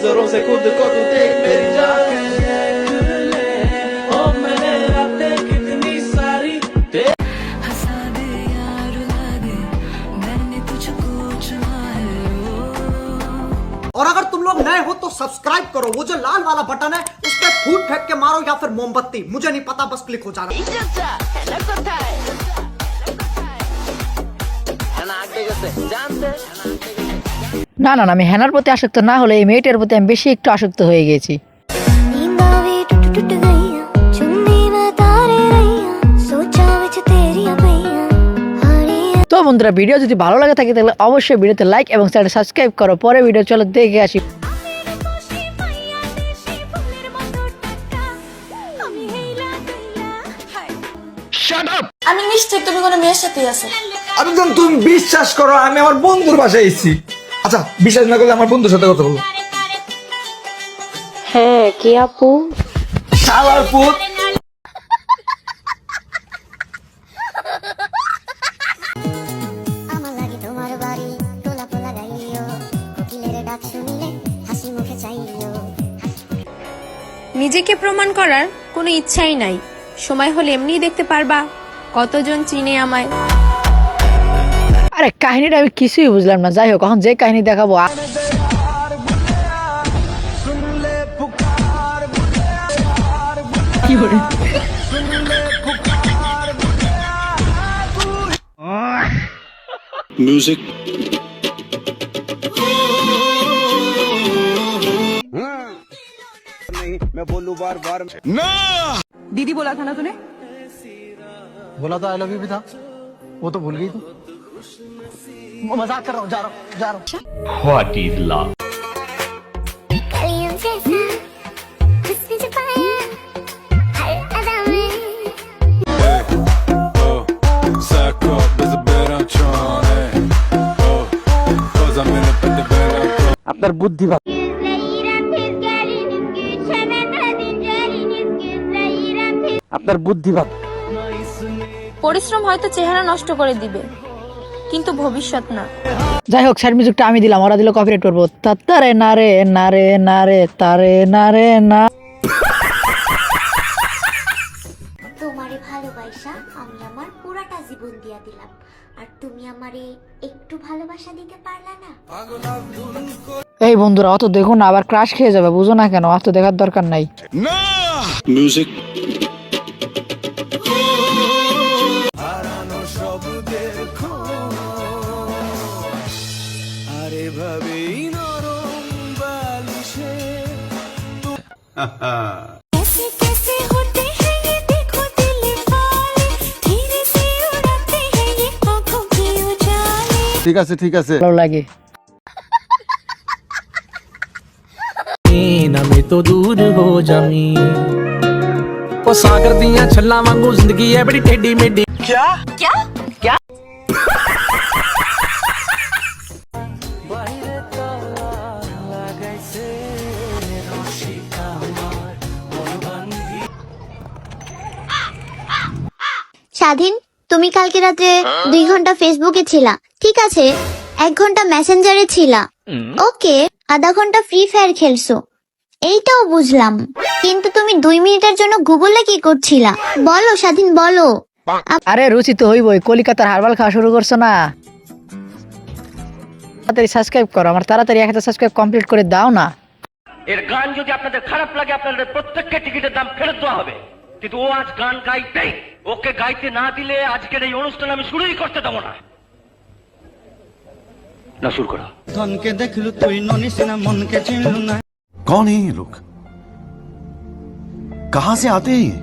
नज़रों से खुद को तू देख मेरी और अगर तुम लोग नए हो तो सब्सक्राइब करो। वो जो लाल वाला बटन है उस पर फूट फेंक के मारो या फिर मोमबत्ती। मुझे नहीं पता बस क्लिक हो जाना। না না না আমি হেনার প্রতি আসক্ত না হলে এই মেয়েটার প্রতি আমি বেশি একটু আসক্ত হয়ে গেছি। তো বন্ধুরা ভিডিও যদি ভালো লাগে থাকে তাহলে অবশ্যই ভিডিওতে লাইক এবং চ্যানেলটা সাবস্ক্রাইব করো। পরে ভিডিও চলো দেখে আসি। আমি নিশ্চয় তুমি কোনো মেয়ের সাথেই আছো। আমি তুমি বিশ্বাস করো আমি আমার বন্ধুর বাসায় এসেছি। আচ্ছা বিশ্বাস না করলে আমার বন্ধুর সাথে কথা বলো হ্যাঁ কে আপু? শালার পুত! তোমার বাড়ি তোলা পোলা গাইও ডাক শুনিলে হাসি মুখে চাইও নিজেকে প্রমাণ করার কোনো ইচ্ছাই নাই। সময় হলে এমনিই দেখতে পারবা কতজন চিনে আমায়। আরে কাহিনীটা আমি কিছুই বুঝলাম না যাই হোক এখন যে কাহিনী দেখাবো আ- কি বলে दीदी बोला था ना तूने बोला तो आई लव यू भी था वो तो भूल गई तू वो मजाक कर रहा हूँ जा रहा हूँ जा रहा हूँ कलियों जैसा हुस्न छुपाया हर अदा में আপনার বুদ্ধি ভালো আপনার বুদ্ধি ভালো পরিশ্রম হয়তো চেহারা নষ্ট করে দিবে কিন্তু ভবিষ্যৎ না। যাই হোক স্যার মিউজিকটা আমি দিলাম ওরা দিল কপিরাইট করব। তারে না রে না রে না রে তারে না রে না। তোমারে ভালোবাসা আমি আমার পুরাটা জীবন দিয়া দিলাম। আর তুমি আমারে একটু ভালোবাসা দিতে পারলা না? এই বন্ধুরা অত দেখো না আবার ক্রাশ খেয়ে যাবে বুঝো না কেন অত দেখার দরকার নাই। আরে कैसे कैसे होते हैं ये देखो दिल वाले धीरे से उड़ाते हैं ये आंखों की उजाले ঠিক আছে ঠিক আছে ভালো লাগে ਨਾਮੇ ਤੋਂ ਦੂਰ ਹੋ ਜਾਮੀ ਉਹ ਸਾਗਰ ਦੀਆਂ ਛੱਲਾਂ ਵਾਂਗੂ ਜ਼ਿੰਦਗੀ ਐ ਬੜੀ ਟੇਢੀ ਮੇਢੀ স্বাধীন? তুমি কালকে রাতে দুই ঘণ্টা ফেসবুকে ছিলা ঠিক আছে? এক ঘণ্টা মেসেঞ্জারে ছিলা। ওকে আধা ঘণ্টা ফ্রি ফায়ার খেলছো। এইটাও বুঝলাম। কিন্তু তুমি দুই মিনিটের জন্য গুগলে কি করছিলা? বলো স্বাধীন বলো। আরে রুচি তো হইবই কলিকাতার হারবাল খাওয়া শুরু করছ না? তাড়াতাড়ি সাবস্ক্রাইব করো আমার তাড়াতাড়ি একটা সাবস্ক্রাইব কমপ্লিট করে দাও না। এর গান যদি আপনাদের খারাপ লাগে আপনাদের প্রত্যেককে টিকিটের দাম ফেরত দেওয়া হবে। কিন্তু ও আজ গান গাইতেই ওকে গাইতে না দিলে আজকের এই অনুষ্ঠান আমি শুরুই করতে দেবো না না শুরু করো ধনকে দেখলু তুই ননিস না মনকে চিনলু না कौन है ये लोग कहां से आते हैं ये